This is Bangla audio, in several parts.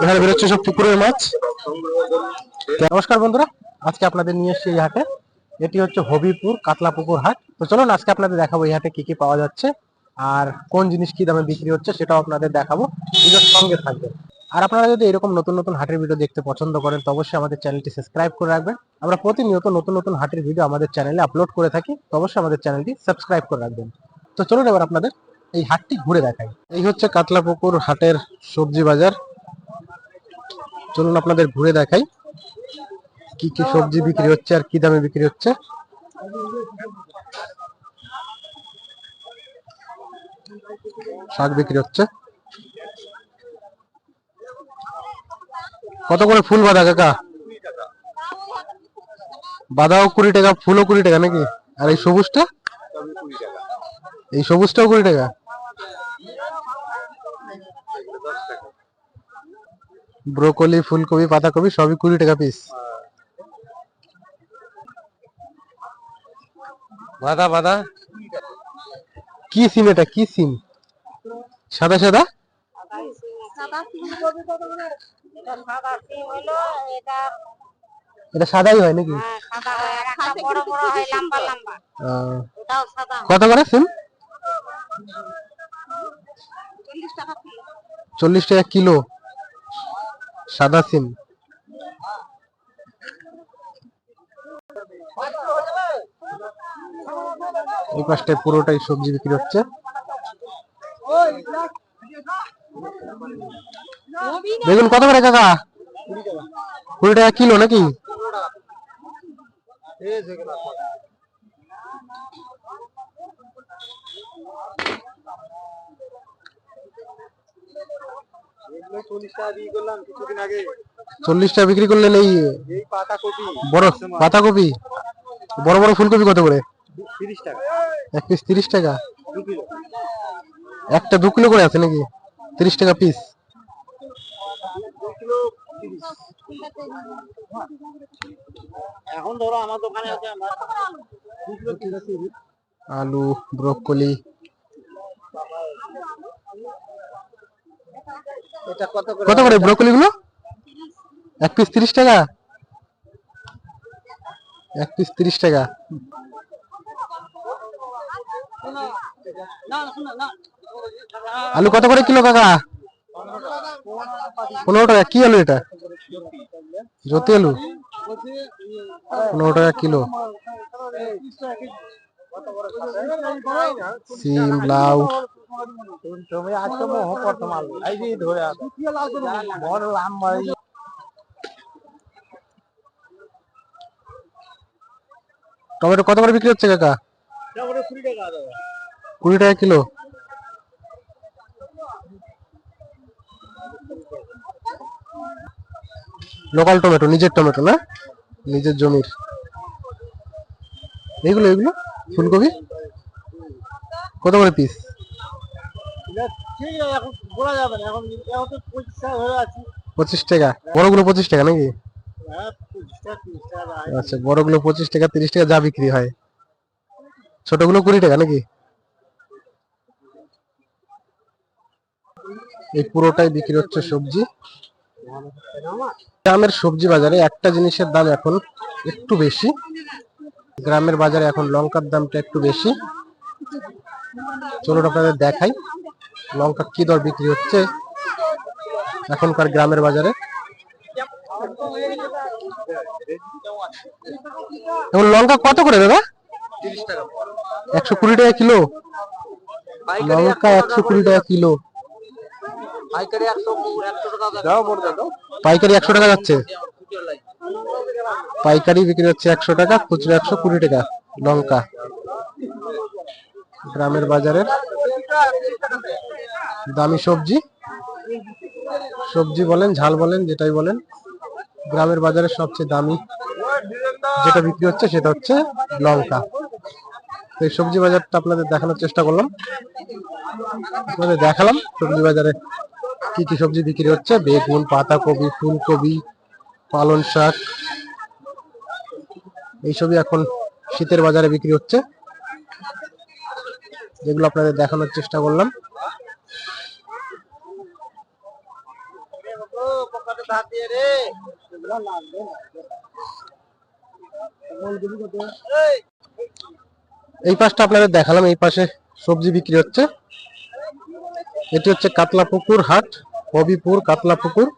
এখানে বেরোচ্ছে সব পুকুরের মাছ। নমস্কার বন্ধুরা, আজকে আপনাদের নিয়ে এসেছি এই হাটে। এটি হচ্ছে হবিপুর কাতলা পুকুর হাট। তো চলুন, আজকে আপনাদের দেখাবো এই হাটে কি কি পাওয়া যাচ্ছে আর কোন জিনিস কি দামে বিক্রি হচ্ছে সেটাও আপনাদের দেখাবো। ভিডিওর সঙ্গে থাকবে আর আপনারা যদি এরকম নতুন নতুন হাটের ভিডিও দেখতে পছন্দ করেন, তো অবশ্যই আমাদের চ্যানেলটি সাবস্ক্রাইব করে রাখবেন। আমরা প্রতিনিয়ত নতুন নতুন হাটের ভিডিও আমাদের চ্যানেলে আপলোড করে থাকি, তো অবশ্যই আমাদের চ্যানেলটি সাবস্ক্রাইব করে রাখবেন। তো চলুন এবার আপনাদের এই হাটটি ঘুরে দেখাই। এই হচ্ছে কাতলা পুকুর হাটের সবজি বাজার। চলুন আপনাদের ঘুরে দেখাই, কি কি সবজি বিক্রি হচ্ছে আর কি দামে বিক্রি হচ্ছে। শাক বিক্রি হচ্ছে। কত করে ফুল বাঁধা কাকা? বাঁধাও কুড়ি টাকা, ফুলও কুড়ি টাকা নাকি? আর এই সবুজটা? এই সবুজটাও কুড়ি টাকা? ব্রোকলি ফুলকপি পাতাকপি সবই কুড়ি টাকা পিস বাদা বাদা কি সিম এটা? কি সিম সাদা সাদা? এটা সাদাই হয় নাকি? হ্যাঁ, কত করে সিম চল্লিশ টাকা কিলো। সাদা সিম। এই পাশটায় পুরোটাই সবজি বিক্রি হচ্ছে। বেগুন কত করে কাকা? কুড়ি টাকা। কিলো নাকি? চল্লিশ টাকা বিক্রি করলেন এই বড় পাতাকপি? বড় বড় ফুলকপি কত করে? এক পিস তিরিশ টাকা। একটা দু কিলো করে আছে নাকি? তিরিশ টাকা পিস এখন ধরো আমার দোকানে আছে আলু ব্রোকলি কত করে ব্রোকলি গুলো এক পিস তিরিশ টাকা? এক পিস তিরিশ টাকা। আলু কত করে কিলো কাকা? পনেরো টাকা। কি আলু এটা? জ্যোতি আলু। পনেরো টাকা কিলো। সিম লাউ তুমি আজকে মোহ করতে মাল এই যে ধরে বড় টমেটো কত করে বিক্রি হচ্ছে কাকা? কুড়ি টাকা কিলো। লোকাল টমেটো, নিজের টমেটো না? নিজের জমির। এইগুলো এগুলো ফুলকপি? কত করে পিস ঠিক আছে এখন বলা যাবে না এখন এখন তো পঁচিশ টাকা ধরে আছি। পঁচিশ টাকা? বড়গুলো পঁচিশ টাকা নাকি? হ্যাঁ আচ্ছা বড়গুলো পঁচিশ টাকা তিরিশ টাকা যা বিক্রি হয়। ছোটগুলো কুড়ি টাকা নাকি? এই পুরোটাই বিক্রি হচ্ছে সবজি। গ্রামের সবজি বাজারে একটা জিনিসের দাম এখন একটু বেশি। গ্রামের বাজারে এখন লঙ্কার দামটা একটু বেশি। চলুন আপনাদের দেখাই। লঙ্কা কি দর বিক্রি হচ্ছে? এখনকার গ্রামের বাজারে। এখন লঙ্কা কত করে দাদা? একশো কুড়ি টাকা কিলো। লঙ্কা একশো কুড়ি টাকা কিলো। পাইকারি একশো টাকা যাচ্ছে। পাইকারি বিক্রি হচ্ছে একশো টাকা, খুচরো একশো কুড়ি টাকা লঙ্কা। গ্রামের বাজারের দামি সবজি। সবজি বলেন, ঝাল বলেন, যেটাই বলেন। গ্রামের বাজারে সবচেয়ে দামি যেটা বিক্রি হচ্ছে সেটা হচ্ছে লঙ্কা। এই সবজি বাজারটা আপনাদের দেখানোর চেষ্টা করলাম। আপনাদের দেখালাম সবজি বাজারে কি কি সবজি বিক্রি হচ্ছে। বেগুন, পাতাকপি, ফুলকপি পালন শাক। এইসবই এখন শীতের বাজারে বিক্রি হচ্ছে। যেগুলো আপনাদের দেখানোর চেষ্টা করলাম। এই পাশটা আপনাদের দেখালাম, এই পাশে সবজি বিক্রি হচ্ছে। এটি হচ্ছে কাতলা পুকুর হাট, হবিপুর কাতলা পুকুর।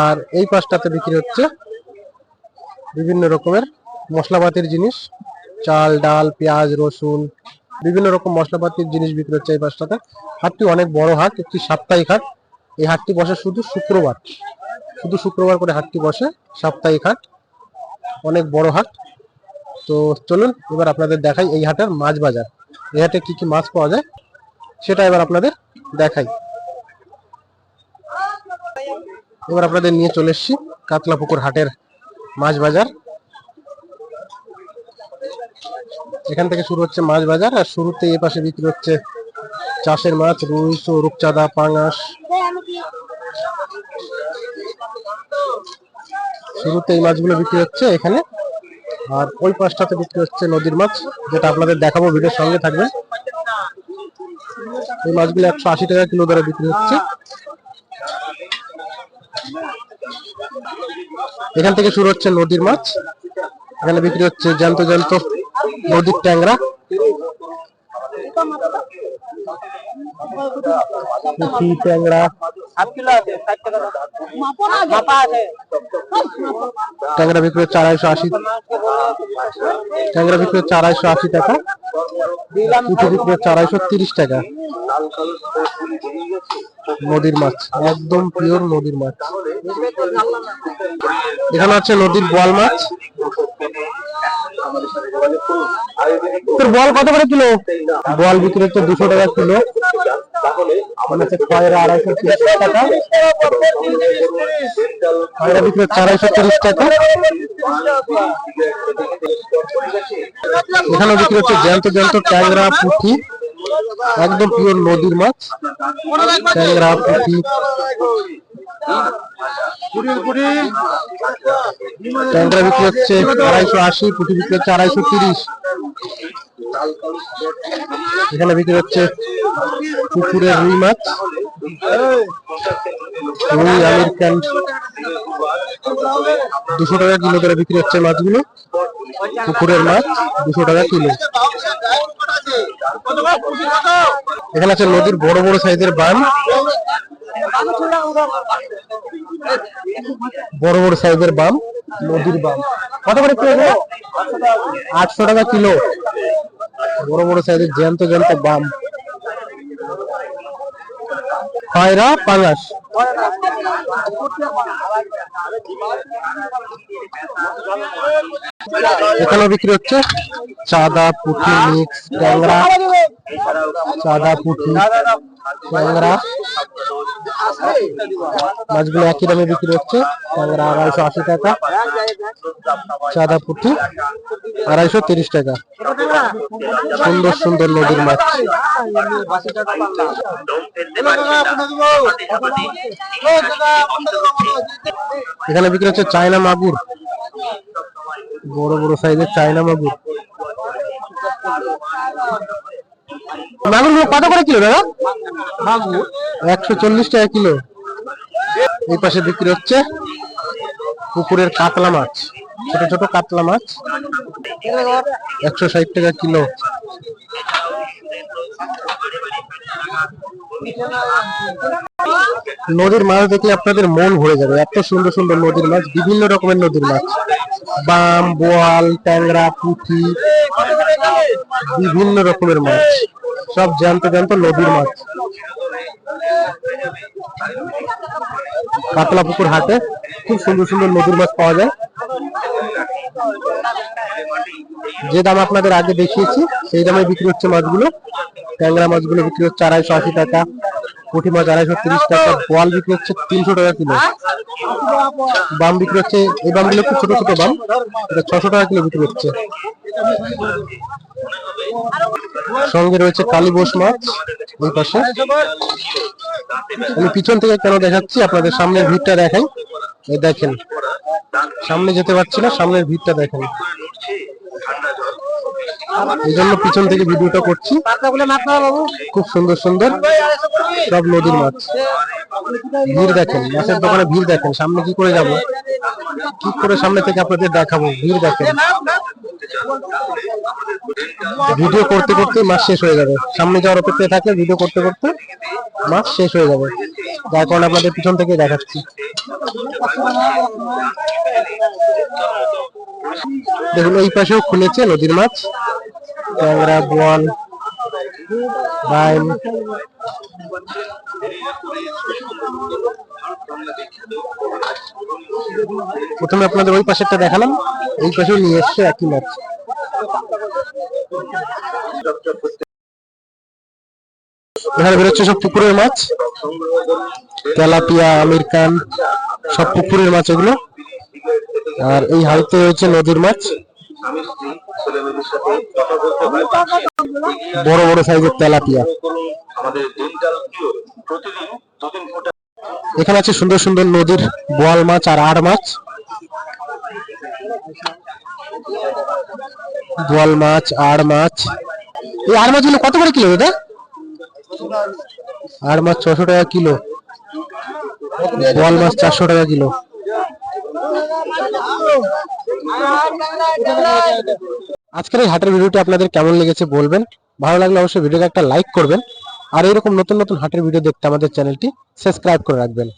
আর এই পাশটাতে বিক্রি হচ্ছে বিভিন্ন রকমের মশলাপাতির জিনিস। চাল, ডাল, পেঁয়াজ, রসুন বিভিন্ন রকম মশলাপাতির জিনিস বিক্রি হচ্ছে এই পাশটাতে হাটটি অনেক বড় হাট, একটি সাপ্তাহিক হাট। এই হাটটি বসে শুধু শুক্রবার। শুধু শুক্রবার করে হাটটি বসে, সাপ্তাহিক হাট। অনেক বড় হাট। তো চলুন, এবার আপনাদের দেখাই এই হাটের মাছ বাজার। এই হাটে কি কি মাছ পাওয়া যায়, সেটা এবার আপনাদের দেখাই। এবার আপনাদের নিয়ে চলে এসেছি কাতলা পুকুর হাটের মাছ বাজার। এখান থেকে শুরু হচ্ছে মাছ বাজার, আর শুরুতে এই পাশে বিক্রি হচ্ছে চাষের মাছ, রুই রূপচাঁদা, পাঙাশ। শুরুতে এই মাছগুলো বিক্রি হচ্ছে এখানে, আর ওই পাশটাতে বিক্রি হচ্ছে নদীর মাছ, যেটা আপনাদের দেখাবো, ভিডিওর সঙ্গে থাকবে এই মাছগুলো একশো আশি টাকা কিলো দরে বিক্রি হচ্ছে। এখান থেকে শুরু হচ্ছে নদীর মাছ, এখানে বিক্রি হচ্ছে জ্যান্ত জ্যান্ত নদীর ট্যাংরা। ট্যাংরা। ট্যাংরা বিক্রি হচ্ছে আশি। ট্যাংরা বিক্রি আড়াইশো আশি টাকা। পুঁটি বিক্রি আড়াইশো তিরিশ টাকা। নদীর মাছ, একদম পিওর নদীর মাছ। এখানে আছে নদীর বোয়াল মাছ। তোর বল কত করে কিলো? বল বিক্রি হচ্ছে দুশো টাকা কিলো। মানে হচ্ছে আড়াইশো টাকা। বিক্রি আড়াইশো টাকা। এখানে বিক্রি হচ্ছে জ্যান্ত জ্যান্ত একদম পিওর নদীর মাছ। ট্যাংরা পুঁটি। ট্যাংরা বিক্রি হচ্ছে আড়াইশো আশি পুঁটি বিক্রি হচ্ছে আড়াইশো তিরিশ। এখানে বিক্রি হচ্ছে পুকুরের রুই মাছ রুই আমেরিকান দুশো টাকা কিলো করে বিক্রি হচ্ছে মাছগুলো। পুকুরের মাছ দুশো টাকা কিলো। এখানে আছে নদীর বড় বড় সাইজের বান। বড় বড় সাইজের বাম, নদীর বাম। কত করে কিলো আটশো টাকা কিলো। বড় বড় সাইজের জ্যান্ত জ্যান্ত বাম। পায়রা, পাঙাশ। এখানে বিক্রি হচ্ছে। চাঁদা, পুঁটি, মিক্স, ট্যাংরা। চাঁদা, পুঁটি, ট্যাংরা। মাছগুলো একই দামে বিক্রি হচ্ছে। আড়াইশো আশি টাকা। চাঁদা পুঁটি আড়াইশো তিরিশ টাকা। সুন্দর সুন্দর নদীর মাছ। এখানে বিক্রি হচ্ছে চায়না মাগুর। বড় বড় সাইজের চায়না মাগুর। মাগুর কত করে কিলো দাদা? মাগুর একশো চল্লিশ টাকা কিলো। এই পাশে বিক্রি হচ্ছে পুকুরের কাতলা মাছ ছোট ছোট কাতলা মাছ। একশো ষাট টাকা কিলো। নদীর মাছ দেখলে আপনাদের মন ভরে যাবে এত সুন্দর সুন্দর নদীর মাছ বিভিন্ন রকমের নদীর মাছ। বাম বোয়াল ট্যাংরা পুঁটি বিভিন্ন রকমের মাছ। সব জ্যান্ত জ্যান্ত নদীর মাছ কাতলা পুকুর হাটে খুব সুন্দর সুন্দর নদীর মাছ পাওয়া যায়। যে দাম আপনাদের আগে দেখিয়েছি, সেই দামে বিক্রি হচ্ছে মাছগুলো। ট্যাংরা মাছগুলো বিক্রি হচ্ছে আড়াইশো আশি টাকা, পুঁটি মাছ আড়াইশো তিরিশ টাকা, বোয়াল বিক্রি হচ্ছে তিনশো টাকা কিলো। বাম বিক্রি হচ্ছে, এই বামগুলো একটু ছোট ছোট বাম, এটা ছশো টাকা কিলো বিক্রি হচ্ছে। সঙ্গে রয়েছে কালীবোস মাছ ওই পাশে। আমি পিছন থেকে কেন দেখাচ্ছি? আপনাদের সামনের ভিড়টা দেখাই। দেখেন, সামনে যেতে পারছি না, সামনের ভিড়টা দেখেন। এই জন্য পিছন থেকে ভিডিওটা করছি। খুব সুন্দর সুন্দর সব নদীর মাছ। ভিড় দেখেন, মাছের দোকানে ভিড় দেখেন, সামনে কি করে যাব? কি করে সামনে থেকে আপনাদের দেখাবো? ভিড় দেখেন। ভিডিও করতে করতে মাছ শেষ হয়ে যাবে। সামনে যাওয়ার অপেক্ষায় থাকলে ভিডিও করতে করতে মাছ শেষ হয়ে যাবে। যার কারণে আপনাদের পিছন থেকে দেখাচ্ছি। দেখুন, এই পাশেও খুলেছে নদীর মাছ। ট্যাংরা, বোয়াল প্রথমে আপনাদের ওই পাশেরটা দেখালাম। এই পাশেও নিয়ে এসছে একই মাছ। এখানে বেরোচ্ছে সব পুকুরের মাছ। তেলাপিয়া আমেরিকান সব পুকুরের মাছ এগুলো। আর এই হাড়িতে রয়েছে নদীর মাছ। বড় বড় সাইজের তেলাপিয়া। এখানে আছে সুন্দর সুন্দর নদীর বোয়াল মাছ আর আড় মাছ। বোয়াল মাছ, আড় মাছ। এই আড় মাছগুলো কত করে কিলো দাদা? আড় মাছ ছশো টাকা কিলো। বল মাছ চারশো টাকা কিলো। আজকের এই হাটের ভিডিওটি আপনাদের কেমন লেগেছে বলবেন। ভালো লাগলে অবশ্যই ভিডিওকে একটা লাইক করবেন। আর এরকম নতুন নতুন হাটের ভিডিও দেখতে আমাদের চ্যানেলটি সাবস্ক্রাইব করে রাখবেন।